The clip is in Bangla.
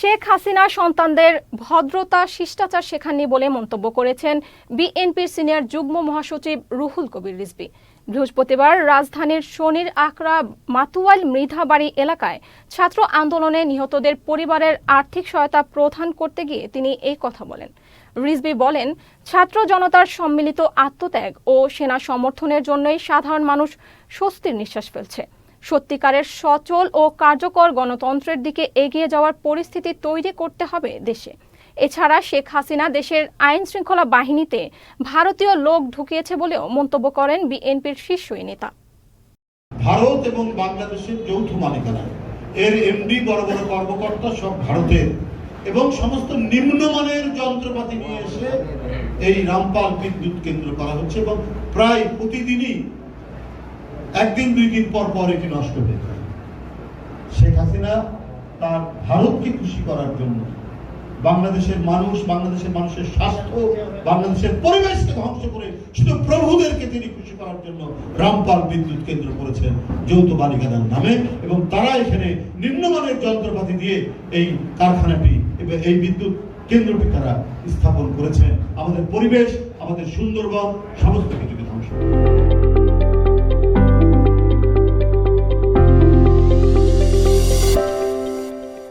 শেখ হাসিনা সন্তানদের ভদ্রতা, শিষ্টাচার শেখাননি বলে মন্তব্য করেছেন বিএনপির সিনিয়র যুগ্ম মহাসচিব রুহুল কবির রিজভী। বৃহস্পতিবার রাজধানীর শনির আকরা মাতুয়াল মৃধাবাড়ি এলাকায় ছাত্র আন্দোলনে নিহতদের পরিবারের আর্থিক সহায়তা প্রদান করতে গিয়ে তিনি এই কথা বলেন। রিজভী বলেন, ছাত্র জনতার সম্মিলিত আত্মত্যাগ ও সেনা সমর্থনের জন্যই সাধারণ মানুষ স্বস্তির নিঃশ্বাস ফেলছে। সত্যিকারের সচল ও কার্যকর গণতন্ত্রের দিকে এগিয়ে যাওয়ার পরিস্থিতি তৈরি করতে হবে দেশে। এছাড়া শেখ হাসিনা দেশের আইন শৃঙ্খলা বাহিনীতে ভারতীয় লোক ঢুকিয়েছে বলেও মন্তব্য করেন বিএনপির শীর্ষ নেতা। ভারত এবং বাংলাদেশের যৌথ মালিকানা। এর এমডি, বড় বড় কর্মকর্তা সব ভারতের। এবং সমস্ত নিম্নমানের যন্ত্রপাতি নিয়ে এসে এই রামপাল বিদ্যুৎ কেন্দ্র করা হচ্ছে এবং প্রায় প্রতিদিনই একদিন, দুই দিন পর পর এটি নষ্ট হয়ে যায়। শেখ হাসিনা তার ভারতকে খুশি করার জন্য বাংলাদেশের মানুষ, বাংলাদেশের মানুষের স্বাস্থ্য, বাংলাদেশের পরিবেশকে ধ্বংস করে শুধু প্রভুদেরকে তিনি খুশি করার জন্য রামপাল বিদ্যুৎ কেন্দ্র করেছেন যৌথ বালিকাদার নামে এবং তারা এখানে নিম্নমানের যন্ত্রপাতি দিয়ে এই কারখানাটি, এই বিদ্যুৎ কেন্দ্রটি তারা স্থাপন করেছেন। আমাদের পরিবেশ, আমাদের সুন্দরবন, সমস্ত কিছুকে ধ্বংস করে।